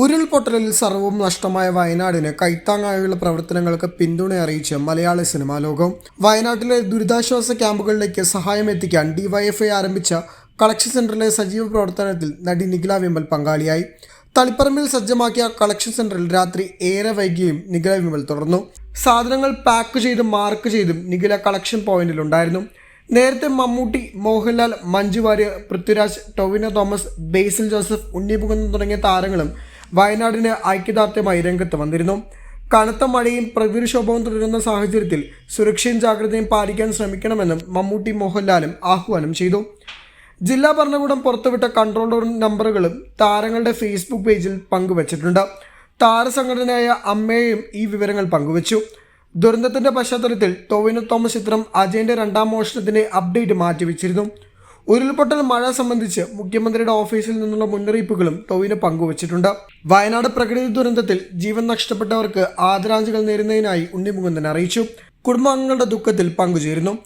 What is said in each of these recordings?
ഉരുൾപൊട്ടലിൽ സർവവും നഷ്ടമായ വയനാടിന് കൈത്താങ്ങായുള്ള പ്രവർത്തനങ്ങൾക്ക് പിന്തുണ അറിയിച്ച് മലയാള സിനിമാ ലോകം. വയനാട്ടിലെ ദുരിതാശ്വാസ ക്യാമ്പുകളിലേക്ക് സഹായം എത്തിക്കാൻ ഡിവൈഎഫ്ഐ ആരംഭിച്ച കളക്ഷൻ സെന്ററിലെ സജീവ പ്രവർത്തനത്തിൽ നടി നിഖില വിമൽ പങ്കാളിയായി. തളിപ്പറമ്പിൽ സജ്ജമാക്കിയ കളക്ഷൻ സെന്ററിൽ രാത്രി ഏറെ വൈകിയും നിഖില വിമൽ തുടർന്നു. സാധനങ്ങൾ പാക്ക് ചെയ്തും മാർക്ക് ചെയ്തും നിഖില കളക്ഷൻ പോയിന്റിൽ ഉണ്ടായിരുന്നു നേരത്തെ മമ്മൂട്ടി മോഹൻലാൽ മഞ്ജു വാര്യർ പൃഥ്വിരാജ് ടൊവിനോ തോമസ് ബേസിൽ ജോസഫ് ഉണ്ണിമുകുന്ദൻ തുടങ്ങിയ താരങ്ങളും വയനാടിന് ഐക്യദാർഢ്യമായി രംഗത്ത് വന്നിരുന്നു. കനത്ത മഴയും പ്രകൃതിക്ഷോഭവും തുടരുന്ന സാഹചര്യത്തിൽ സുരക്ഷയും ജാഗ്രതയും പാലിക്കാൻ ശ്രമിക്കണമെന്നും മമ്മൂട്ടി മോഹൻലാലും ആഹ്വാനം ചെയ്തു. ജില്ലാ ഭരണകൂടം പുറത്തുവിട്ട കൺട്രോൾ റൂം നമ്പറുകളും താരങ്ങളുടെ ഫേസ്ബുക്ക് പേജിൽ പങ്കുവച്ചിട്ടുണ്ട്. താരസംഘടനയായ അമ്മയും ഈ വിവരങ്ങൾ പങ്കുവച്ചു. ദുരന്തത്തിന്റെ പശ്ചാത്തലത്തിൽ ടോവിനോ തോമസ് ചിത്രം അജയന്റെ രണ്ടാം മോഷണത്തിന്റെ അപ്ഡേറ്റ് മാറ്റിവെച്ചിരുന്നു. ഉരുൾപൊട്ടൽ മഴ സംബന്ധിച്ച് മുഖ്യമന്ത്രിയുടെ ഓഫീസിൽ നിന്നുള്ള മുന്നറിയിപ്പുകളും ടൊവിന് പങ്കുവച്ചിട്ടുണ്ട്. വയനാട് പ്രകൃതി ദുരന്തത്തിൽ ജീവൻ നഷ്ടപ്പെട്ടവർക്ക് ആദരാഞ്ജലികൾ നേരുന്നതിനായി ഉണ്ണിമുകുന്ദൻ അറിയിച്ചു. കുടുംബാംഗങ്ങളുടെ ദുഃഖത്തിൽ പങ്കുചേരുന്നു.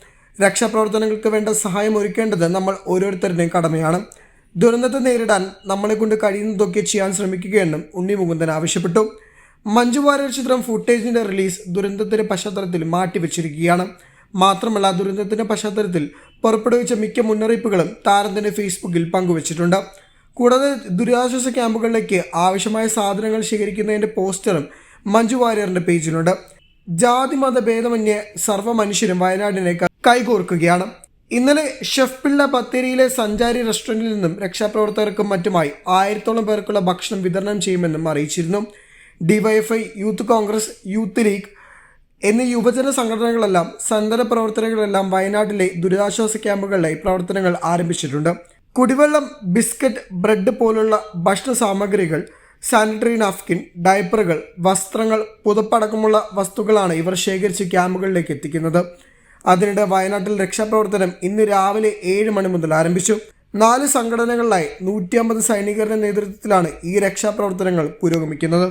രക്ഷാപ്രവർത്തനങ്ങൾക്ക് വേണ്ട സഹായം ഒരുക്കേണ്ടത് നമ്മൾ ഓരോരുത്തരുടെയും കടമയാണ്. ദുരന്തത്തെ നേരിടാൻ നമ്മളെ കൊണ്ട് കഴിയുന്നതൊക്കെ ചെയ്യാൻ ശ്രമിക്കുകയെന്നും ഉണ്ണി മുകുന്ദൻ ആവശ്യപ്പെട്ടു. മഞ്ജു വാര്യർ ചിത്രം ഫുട്ടേജിന്റെ റിലീസ് ദുരന്തത്തിന്റെ പശ്ചാത്തലത്തിൽ മാറ്റിവെച്ചിരിക്കുകയാണ്. മാത്രമല്ല ദുരന്തത്തിന്റെ പശ്ചാത്തലത്തിൽ പുറപ്പെടുവിച്ച മിക്ക മുന്നറിയിപ്പുകളും താരത്തിന്റെ ഫേസ്ബുക്കിൽ പങ്കുവച്ചിട്ടുണ്ട്. കൂടാതെ ദുരിതാശ്വാസ ക്യാമ്പുകളിലേക്ക് ആവശ്യമായ സാധനങ്ങൾ ശേഖരിക്കുന്നതിന്റെ പോസ്റ്ററും മഞ്ജു വാര്യറിന്റെ പേജിലുണ്ട്. ജാതി മത ഭേദമന്യേ സർവ മനുഷ്യരും വയനാടിനെ കൈകോർക്കുകയാണ്. ഇന്നലെ ഷെഫ്പിള്ള ബത്തേരിയിലെ സഞ്ചാരി റെസ്റ്റോറന്റിൽ നിന്നും രക്ഷാപ്രവർത്തകർക്കും മറ്റുമായി ആയിരത്തോളം പേർക്കുള്ള ഭക്ഷണം വിതരണം ചെയ്യുമെന്നും അറിയിച്ചിരുന്നു. DYFI youth Congress youth league എന്നീ യുവജന സംഘടനകളെല്ലാം സന്നദ്ധ പ്രവർത്തനങ്ങളെല്ലാം വയനാട്ടിലെ ദുരിതാശ്വാസ ക്യാമ്പുകളിലായി പ്രവർത്തനങ്ങൾ ആരംഭിച്ചിട്ടുണ്ട്. കുടിവെള്ളം ബിസ്ക്കറ്റ് ബ്രെഡ് പോലുള്ള ഭക്ഷണ സാമഗ്രികൾ സാനിറ്ററി നാഫ്കിൻ ഡയപ്പറുകൾ വസ്ത്രങ്ങൾ പുതപ്പടക്കമുള്ള വസ്തുക്കളാണ് ഇവർ ശേഖരിച്ച് ക്യാമ്പുകളിലേക്ക് എത്തിക്കുന്നത്. അതിനിടെ വയനാട്ടിൽ രക്ഷാപ്രവർത്തനം ഇന്ന് രാവിലെ ഏഴ് മണി മുതൽ ആരംഭിച്ചു. നാല് സംഘടനകളിലായി നൂറ്റി അമ്പത് സൈനികരുടെ നേതൃത്വത്തിലാണ് ഈ രക്ഷാപ്രവർത്തനങ്ങൾ പുരോഗമിക്കുന്നത്.